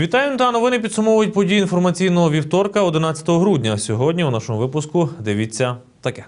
Вітаю та новини підсумовують події інформаційного вівторка 11 грудня. Сьогодні у нашому випуску дивіться таке.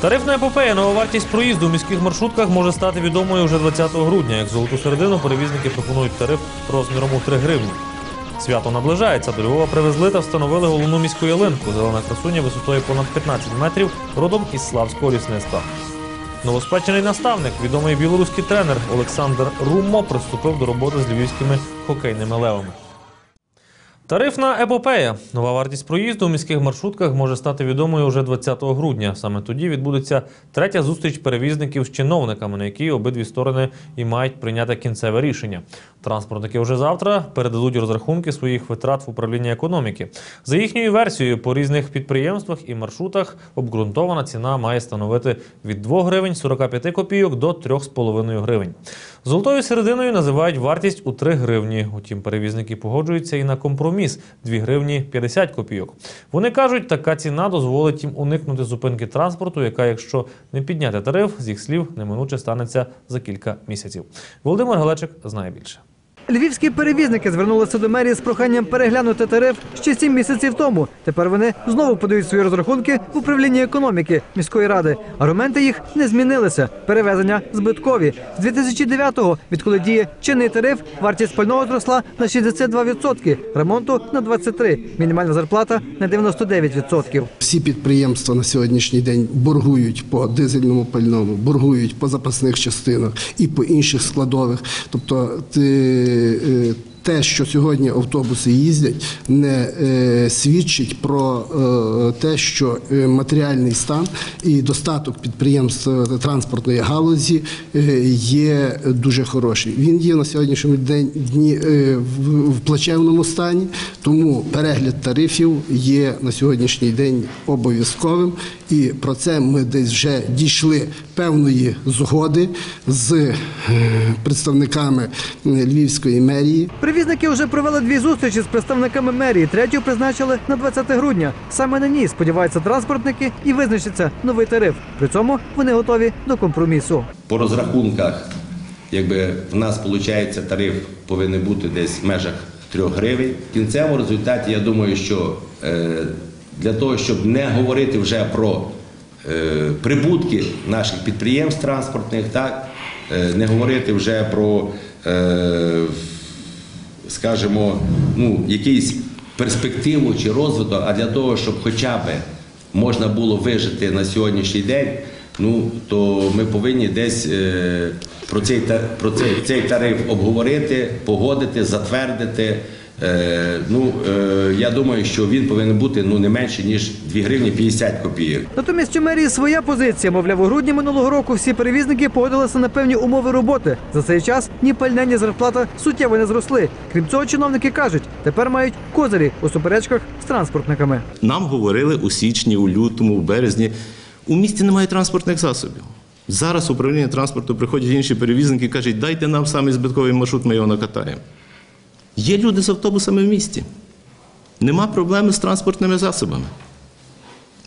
Тарифна епопея нова вартість проїзду в міських маршрутках може стати відомою вже 20 грудня. Як золоту середину перевізники пропонують тариф розміром у 3 гривні. Свято наближається. До Львова привезли та встановили головну міську ялинку. Зелена красуня висотою понад 15 метрів, родом із славського лісництва. Новоспечений наставник, відомий білоруський тренер Олександр Румо приступив до роботи з львівськими хокейними левами. Тарифна епопея. Нова вартість проїзду у міських маршрутках може стати відомою вже 20 грудня. Саме тоді відбудеться третя зустріч перевізників з чиновниками, на якій обидві сторони і мають прийняти кінцеве рішення. Транспортники вже завтра передадуть розрахунки своїх витрат в управління економіки. За їхньою версією, по різних підприємствах і маршрутах обґрунтована ціна має становити від 2 гривень 45 копійок до 3,5 гривень. Золотою серединою називають вартість у 3 гривні. Утім, перевізники погоджуються і на компроміс 2 гривні 50 копійок. Вони кажуть, така ціна дозволить їм уникнути зупинки транспорту, яка, якщо не підняти тариф, з їх слів неминуче станеться за кілька місяців. Володимир Галечик знає більше. Львівські перевізники звернулися до мерії з проханням переглянути тариф ще сім місяців тому. Тепер вони знову подають свої розрахунки в управлінні економіки міської ради. Аргументи їх не змінилися. Перевезення збиткові. З 2009-го, відколи діє чинний тариф, вартість пального зросла на 62%, ремонту на 23%, мінімальна зарплата на 99%. Всі підприємства на сьогоднішній день боргують по дизельному пальному, боргують по запасних частинах і по інших складових. Тобто ти, е, те, що сьогодні автобуси їздять, не е, свідчить про е, те, що е, матеріальний стан і достаток підприємств транспортної галузі є дуже хороший. Він є на сьогоднішньому день в, плачевному стані, тому перегляд тарифів є на сьогоднішній день обов'язковим. І про це ми десь вже дійшли певної згоди з представниками Львівської мерії. Перевізники вже провели дві зустрічі з представниками мерії. Третю призначили на 20 грудня. Саме на ній сподіваються транспортники і визначиться новий тариф. При цьому вони готові до компромісу. По розрахунках, якби в нас виходить, тариф повинен бути десь в межах 3 гривень. В кінцевому результаті, я думаю, що е, для того, щоб не говорити вже про е, прибутки наших підприємств транспортних, так, е, не говорити вже про, скажімо, ну, якийсь перспективу чи розвиток, а для того, щоб хоча б можна було вижити на сьогоднішній день, ну то ми повинні десь е, про цей про цей, цей тариф обговорити, погодити, затвердити. Е, ну е, я думаю, що він повинен бути ну не менше ніж 2 гривні 50 копійок. Натомість у мерії своя позиція. Мовляв, у грудні минулого року всі перевізники погодилися на певні умови роботи. За цей час ні пальне, ні зарплата суттєво не зросли. Крім цього, чиновники кажуть, тепер мають козирі у суперечках з транспортниками. Нам говорили у січні, у лютому, у березні. У місті немає транспортних засобів. Зараз управління транспорту приходять інші перевізники і кажуть, дайте нам самий збитковий маршрут, ми його накатаємо. Є люди з автобусами в місті. Нема проблеми з транспортними засобами.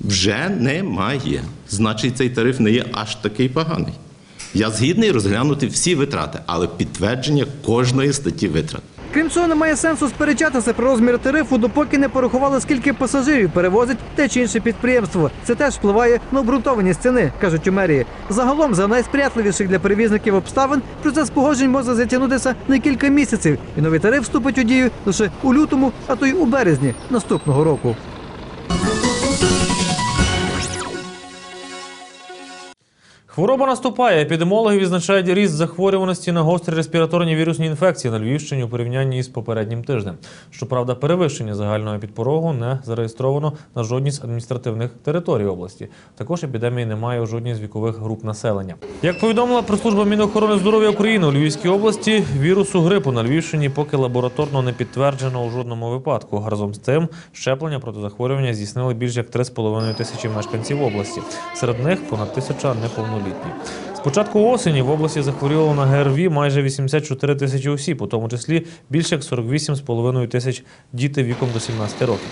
Вже немає. Значить, цей тариф не є аж такий поганий. Я згідний розглянути всі витрати, але підтвердження кожної статті витрат. Крім цього, немає сенсу сперечатися про розмір тарифу, допоки не порахували, скільки пасажирів перевозить те чи інше підприємство. Це теж впливає на обґрунтованість ціни, кажуть у мерії. Загалом, за найсприятливіших для перевізників обставин, процес погоджень може затягнутися на кілька місяців, і новий тариф вступить у дію лише у лютому, а то й у березні наступного року. Хвороба наступає. Епідемологи відзначають ріст захворюваності на гострі респіраторні вірусні інфекції на Львівщині у порівнянні із попереднім тижнем. Щоправда, перевищення загального підпорогу не зареєстровано на жодній з адміністративних територій області. Також епідемії немає у жодній з вікових груп населення. Як повідомила прес-служба Мінохорони здоров'я України у Львівській області, вірусу грипу на Львівщині поки лабораторно не підтверджено у жодному випадку. Разом з тим, щеплення проти захворювання здійснили більш як 3,5 тисячі мешканців області. Серед них понад тисяча неповнолітні. З початку осені в області захворіло на ГРВІ майже 84 тисячі осіб, у тому числі більше як 48,5 тисяч дітей віком до 17 років.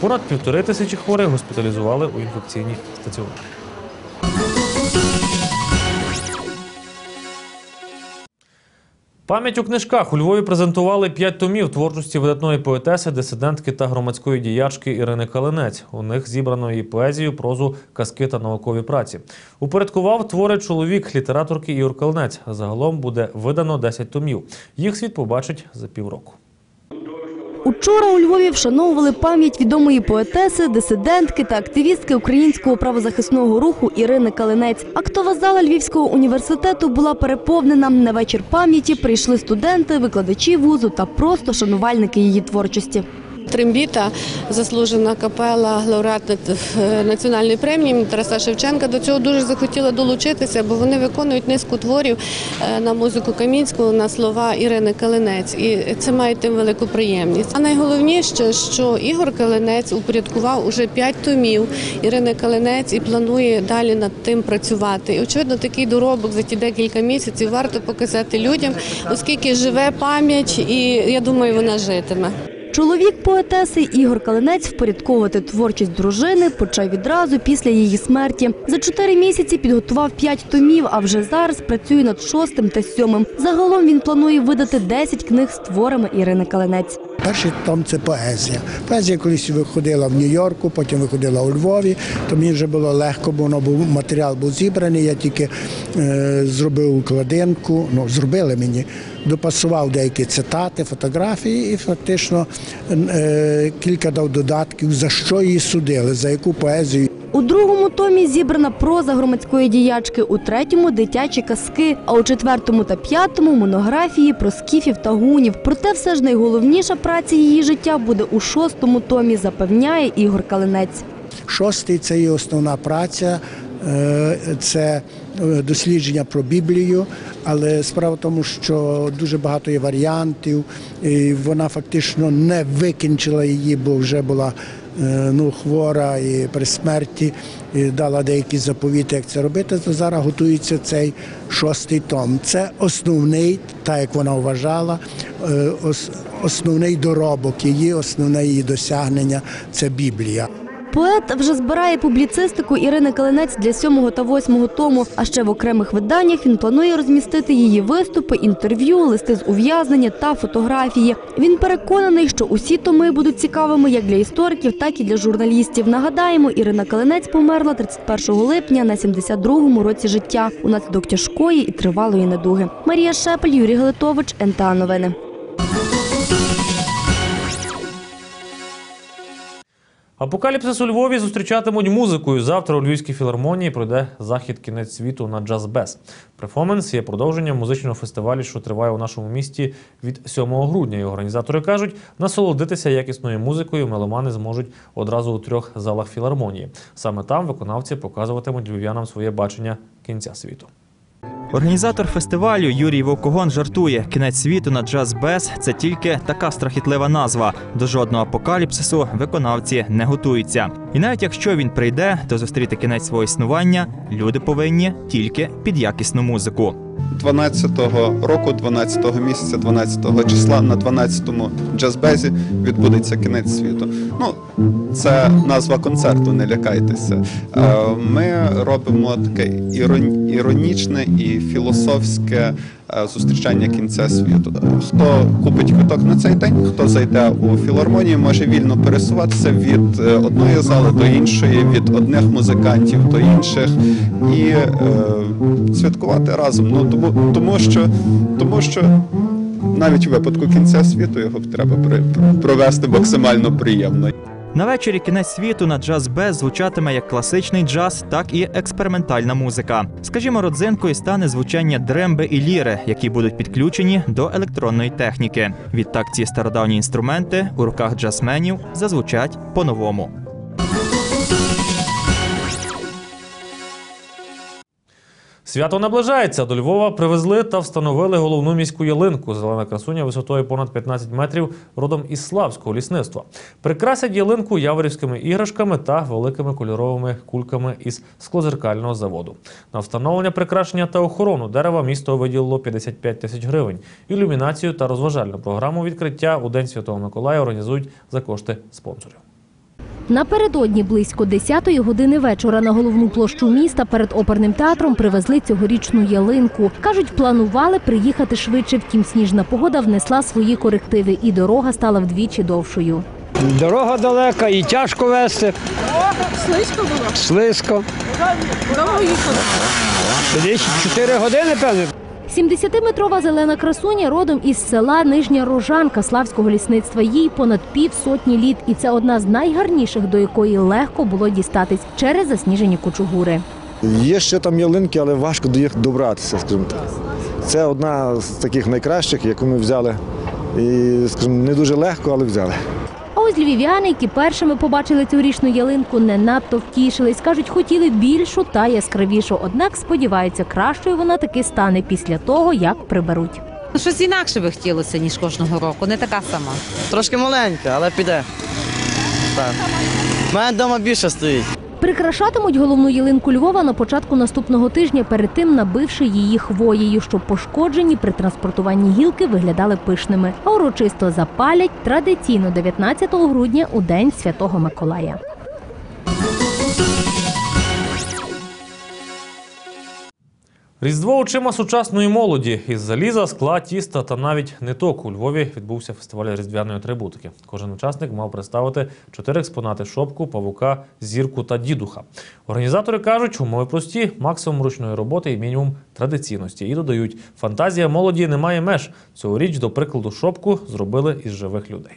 Понад півтори тисячі хворих госпіталізували у інфекційні стаціонари. Пам'ять у книжках у Львові презентували п'ять томів творчості видатної поетеси, дисидентки та громадської діячки Ірини Калинець. У них зібрано її поезію, прозу, казки та наукові праці. Упорядкував твори чоловік літераторки Ігор Калинець. Загалом буде видано 10 томів. Їх світ побачить за півроку. Учора у Львові вшановували пам'ять відомої поетеси, дисидентки та активістки українського правозахисного руху Ірини Калинець. Актова зала Львівського університету була переповнена. На вечір пам'яті прийшли студенти, викладачі вузу та просто шанувальники її творчості. Трембіта, заслужена капела, лауреат е, національної премії Тараса Шевченка. До цього дуже захотіла долучитися, бо вони виконують низку творів е, на музику Камінського, на слова Ірини Калинець. І це має тим велику приємність. А найголовніше, що Ігор Калинець упорядкував уже п'ять томів Ірини Калинець і планує далі над тим працювати. І очевидно, такий доробок за ті декілька місяців варто показати людям, оскільки живе пам'ять, і я думаю, вона житиме. Чоловік поетеси Ігор Калинець впорядковувати творчість дружини почав відразу після її смерті. За чотири місяці підготував п'ять томів, а вже зараз працює над шостим та сьомим. Загалом він планує видати 10 книг з творами Ірини Калинець. Перший том це поезія. Поезія колись виходила в Нью-Йорку, потім виходила у Львові. То мені вже було легко, бо воно був матеріал був зібраний. Я тільки е, зробив укладинку. Ну зробили мені, допасував деякі цитати, фотографії, і фактично е, кілька дав додатків за що її судили, за яку поезію. У другому томі зібрана проза громадської діячки, у третьому дитячі казки, а у четвертому та п'ятому монографії про скіфів та гунів. Проте все ж найголовніша праця її життя буде у шостому томі, запевняє Ігор Калинець. Шостий це її основна праця, е, це е, дослідження про Біблію, але справа в тому, що дуже багато є варіантів, і вона фактично не викінчила її, бо вже була ну, хвора і при смерті і дала деякі заповіти, як це робити. То зараз готується цей шостий том. Це основний, так як вона вважала, е, основний доробок її, основне її досягнення це Біблія. Поет вже збирає публіцистику Ірини Калинець для сьомого та восьмого тому. А ще в окремих виданнях він планує розмістити її виступи, інтерв'ю, листи з ув'язнення та фотографії. Він переконаний, що усі томи будуть цікавими як для істориків, так і для журналістів. Нагадаємо, Ірина Калинець померла 31 липня на 72-му році життя унаслідок тяжкої і тривалої недуги. Марія Шепель, Юрій Галитович, НТА Новини. Апокаліпсис у Львові зустрічатимуть музикою. Завтра у Львівській філармонії пройде захід кінець світу на джаз без. Перформанс є продовженням музичного фестивалю, що триває у нашому місті від 7 грудня. І організатори кажуть, насолодитися якісною музикою меломани зможуть одразу у трьох залах філармонії. Саме там виконавці показуватимуть львів'янам своє бачення кінця світу. Організатор фестивалю Юрій Вовкогон жартує: кінець світу на джаз без це тільки така страхітлива назва. До жодного апокаліпсису виконавці не готуються. І навіть якщо він прийде, то зустріти кінець свого існування люди повинні тільки під якісну музику. 12-го року, 12-го місяця, 12-го числа на 12-му джазбезі відбудеться кінець світу. Ну, це назва концерту, не лякайтеся. Е, Ми робимо таке ірон- іронічне і філософське е, зустрічання кінця світу. Хто купить квиток на цей день, хто зайде у філармонію, може вільно пересуватися від е, одної зали до іншої, від одних музикантів до інших і е, святкувати разом. Ну тому, тому що тому що навіть у випадку кінця світу його треба провести максимально приємно. На вечорі кінець світу на джаз без звучатиме як класичний джаз, так і експериментальна музика. Скажімо, родзинкою стане звучання дремби і ліри, які будуть підключені до електронної техніки. Відтак ці стародавні інструменти у руках джазменів зазвучать по-новому. Свято наближається. До Львова привезли та встановили головну міську ялинку. Зелена красуня висотою понад 15 метрів, родом із Славського лісництва. Прикрасять ялинку яворівськими іграшками та великими кольоровими кульками із склозеркального заводу. На встановлення прикрашення та охорону дерева місто виділило 55 тисяч гривень. Ілюмінацію та розважальну програму відкриття у День Святого Миколая організують за кошти спонсорів. Напередодні близько 10-ї години вечора на головну площу міста перед оперним театром привезли цьогорічну ялинку. Кажуть, планували приїхати швидше, втім сніжна погода внесла свої корективи, і дорога стала вдвічі довшою. Дорога далека і тяжко вести. Слизько було? Слизько. Довго їхали? Десь 4 години, певно. 70-метрова зелена красуня родом із села Нижня Рожанка Славського лісництва. Їй понад півсотні літ, і це одна з найгарніших, до якої легко було дістатись через засніжені кучугури. Є ще там ялинки, але важко до їх добратися, скажімо так. Це одна з таких найкращих, яку ми взяли. І, скажімо, не дуже легко, але взяли. Ось львів'яни, які першими побачили цьогорічну ялинку, не надто втішились. Кажуть, хотіли більшу та яскравішу. Однак сподіваються, кращою вона таки стане після того, як приберуть. Щось інакше би хотілося, ніж кожного року, не така сама. Трошки маленька, але піде. Так. У мене вдома більше стоїть. Прикрашатимуть головну ялинку Львова на початку наступного тижня, перед тим набивши її хвоєю, щоб пошкоджені при транспортуванні гілки виглядали пишними. А урочисто запалять традиційно 19 грудня у день Святого Миколая. Різдво очима сучасної молоді із заліза, скла, тіста та навіть ниток у Львові відбувся фестиваль різдвяної атрибутики. Кожен учасник мав представити чотири експонати шопку, павука, зірку та дідуха. Організатори кажуть, умови прості, максимум ручної роботи і мінімум традиційності. І додають, фантазія молоді не має меж. Цьогоріч, до прикладу, шопку зробили із живих людей.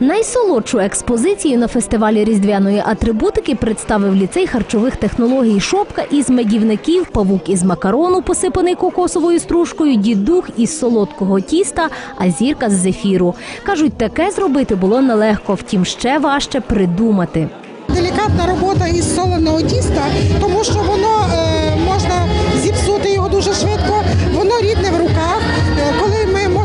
Найсолодшу експозицію на фестивалі різдвяної атрибутики представив ліцей харчових технологій шопка із медівників, павук із макарону, посипаний кокосовою стружкою, дідух із солодкого тіста, а зірка з зефіру. Кажуть, таке зробити було нелегко, втім ще важче придумати. Делікатна робота із соленого тіста, тому що воно е, можна зіпсути його дуже швидко, воно рідне в руках.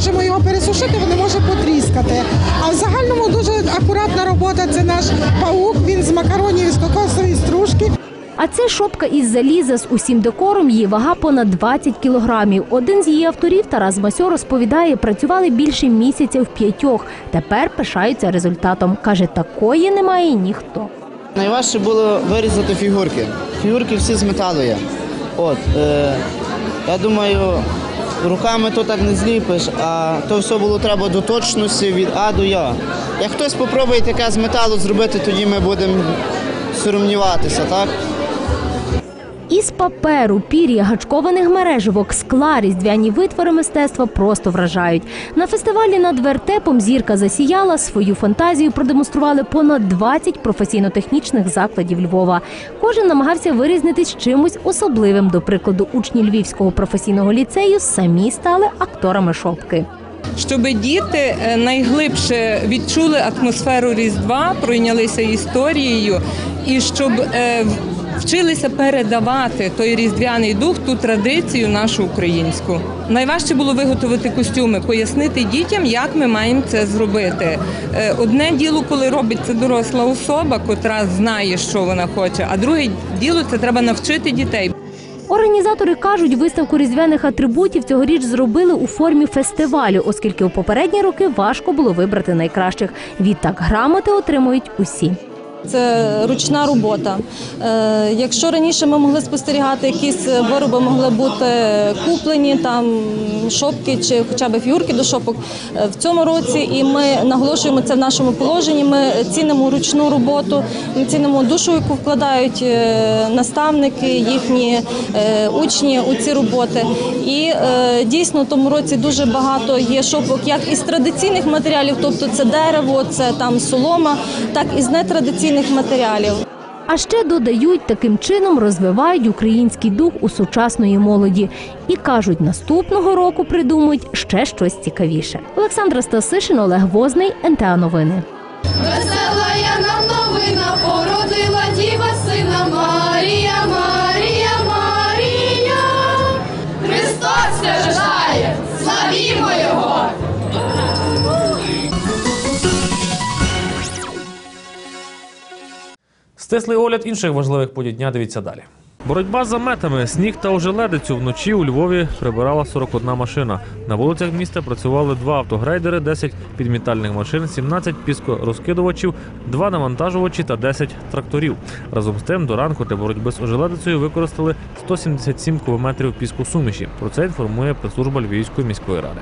Можемо його пересушити, воно може потріскати. А в загальному дуже акуратна робота це наш паук, він з макаронів і з кокосової стружки. А це шопка із заліза з усім декором. Її вага понад 20 кілограмів. Один з її авторів Тарас Масьо розповідає, працювали більше місяця в п'ятьох. Тепер пишаються результатом. каже, такої немає ніхто. Найважче було вирізати фігурки. Фігурки всі з металу є. От, е, я думаю, руками то так не зліпиш, а то все було треба до точності від А до Я. Як хтось спробує таке з металу зробити, тоді ми будемо сумніватися, так? Із паперу, пір'я, гачкованих мереживок, скла, різдвяні витвори мистецтва просто вражають. На фестивалі над вертепом зірка засіяла свою фантазію. Продемонстрували понад 20 професійно-технічних закладів Львова. Кожен намагався вирізнитись чимось особливим. До прикладу, учні Львівського професійного ліцею самі стали акторами шопки. щоб діти е, найглибше відчули атмосферу Різдва, пройнялися історією і щоб е, вчилися передавати той різдвяний дух, ту традицію нашу українську. Найважче було виготовити костюми, пояснити дітям, як ми маємо це зробити. Е, Одне діло, коли робить це доросла особа, котра знає, що вона хоче, а друге діло це треба навчити дітей. Організатори кажуть, виставку різдвяних атрибутів цьогоріч зробили у формі фестивалю, оскільки у попередні роки важко було вибрати найкращих. Відтак грамоти отримують усі. Це ручна робота. Е, якщо раніше ми могли спостерігати, якісь вироби могли бути куплені, там шопки чи хоча б фігурки до шопок, е, в цьому році і ми наголошуємо це в нашому положенні. Ми цінимо ручну роботу, ми цінимо душу, яку вкладають е, наставники, їхні учні у ці роботи. І дійсно в тому році дуже багато є шопок, як із традиційних матеріалів, тобто це дерево, це там солома, так і з нетрадиційних матеріалів. А ще додають, таким чином розвивають український дух у сучасної молоді і кажуть, наступного року придумають ще щось цікавіше. Олександра Стасишин, Олег Возний, НТА Новини. Весела я нам новина, породила діва сина Марія, Стислий огляд інших важливих подій дня дивіться далі. Боротьба за метами, сніг та ожеледицю вночі у Львові прибирала 41 машина. На вулицях міста працювали два автогрейдери, 10 підмітальних машин, 17 піскорозкидувачів, 2 навантажувачі та 10 тракторів. Разом з тим, до ранку для боротьби з ожеледицею використали 177 кубометрів піску суміші. Про це інформує прес-служба Львівської міської ради.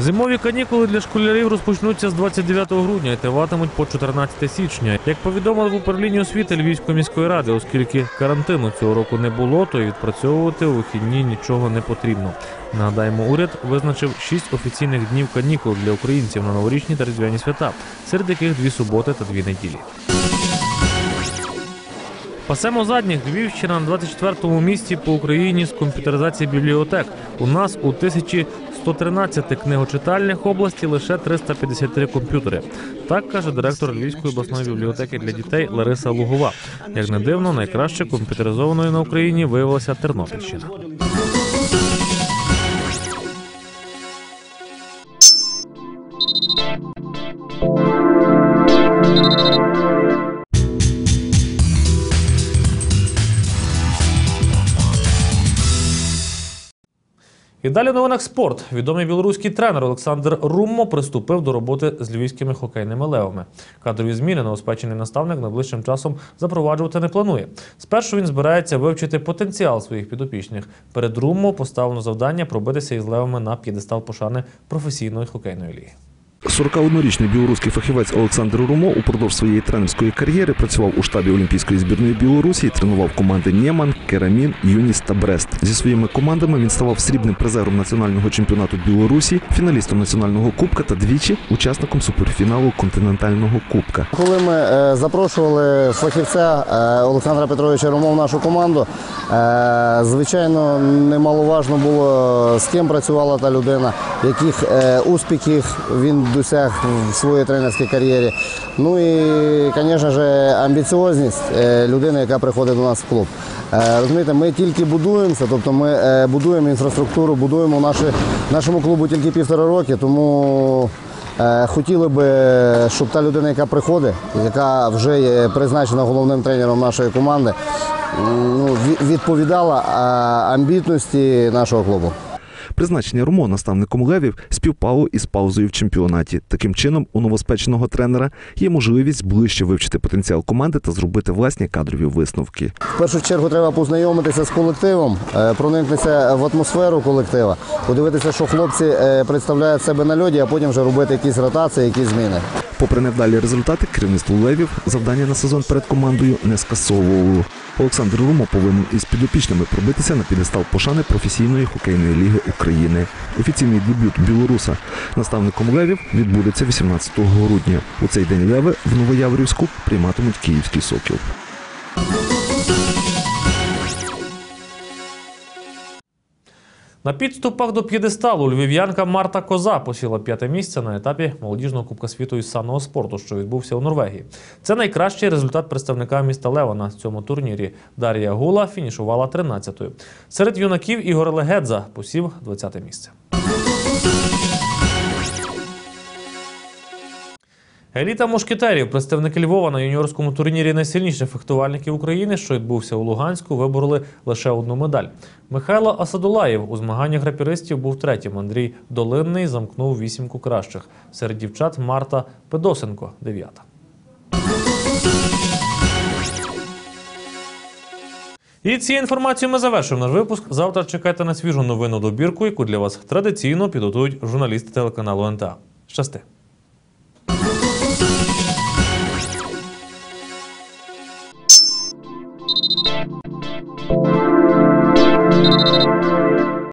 Зимові канікули для школярів розпочнуться з 29 грудня і триватимуть по 14 січня. Як повідомили в управлінні освіти Львівської міської ради, оскільки карантину цього року не було, то відпрацьовувати у вихідні нічого не потрібно. Нагадаємо, уряд визначив 6 офіційних днів канікул для українців на новорічні та різдвяні свята, серед яких дві суботи та дві неділі. Пасемо задніх Львівщина на 24-му місці по Україні з комп'ютеризації бібліотек. У нас у 1113 книгочитальних області лише 353 комп'ютери. Так каже директор Львівської обласної бібліотеки для дітей Лариса Лугова. Як не дивно, найкраще комп'ютеризованою на Україні виявилася Тернопільщина. І далі в новинах спорт. Відомий білоруський тренер Олександр Руммо приступив до роботи з львівськими хокейними левами. Кадрові зміни новоспечений наставник найближчим часом запроваджувати не планує. Спершу він збирається вивчити потенціал своїх підопічних. Перед Руммо поставлено завдання пробитися із левами на п'єдестал пошани професійної хокейної ліги. 41-річний білоруський фахівець Олександр Румо упродовж своєї тренерської кар'єри працював у штабі Олімпійської збірної Білорусі, тренував команди Нєман, Керамін, Юніс та Брест. Зі своїми командами він ставав срібним призером національного чемпіонату Білорусі, фіналістом національного кубка та двічі учасником суперфіналу континентального кубка. Коли ми е, запрошували фахівця е, Олександра Петровича Румо в нашу команду, е, звичайно, немаловажно було з ким працювала та людина, яких успіхів він досяг в своїй тренерській кар'єрі. Ну і, звісно ж, амбіціозність е, людини, яка приходить до нас в клуб. Е, Розумієте, ми тільки будуємося, тобто ми е, будуємо інфраструктуру, будуємо наші, нашому клубу тільки півтора роки, тому Е, Хотіли би, щоб та людина, яка приходить, яка вже є призначена головним тренером нашої команди, ну, відповідала е, амбітності нашого клубу. Призначення Румо наставником левів співпало із паузою в чемпіонаті. Таким чином, у новоспеченого тренера є можливість ближче вивчити потенціал команди та зробити власні кадрові висновки. В першу чергу треба познайомитися з колективом, е, проникнутися в атмосферу колектива, подивитися, що хлопці е, представляють себе на льоді, а потім вже робити якісь ротації, якісь зміни. Попри невдалі результати, керівництво левів завдання на сезон перед командою не скасовувало. Олександр Румо повинен із підопічними пробитися на підестал пошани професійної хокейної ліги України. Офіційний дебют білоруса наставником левів відбудеться 18 грудня. У цей день леви в Новояврівську прийматимуть київський сокіл. На підступах до п'єдесталу львів'янка Марта Коза посіла п'яте місце на етапі молодіжного кубка світу із санного спорту, що відбувся у Норвегії. Це найкращий результат представника міста Лева на цьому турнірі. Дар'я Гула фінішувала 13-ю. Серед юнаків Ігор Легедза посів 20-те місце. Еліта мушкетерів, представники Львова на юніорському турнірі найсильніших фехтувальників України, що відбувся у Луганську, вибороли лише одну медаль. Михайло Асадулаєв у змаганнях грапіристів був третім. Андрій Долинний замкнув вісімку кращих. Серед дівчат Марта Педосенко дев'ята. І цією інформацією ми завершуємо наш випуск. Завтра чекайте на свіжу новинну добірку, яку для вас традиційно підготують журналісти телеканалу НТА. Щасти!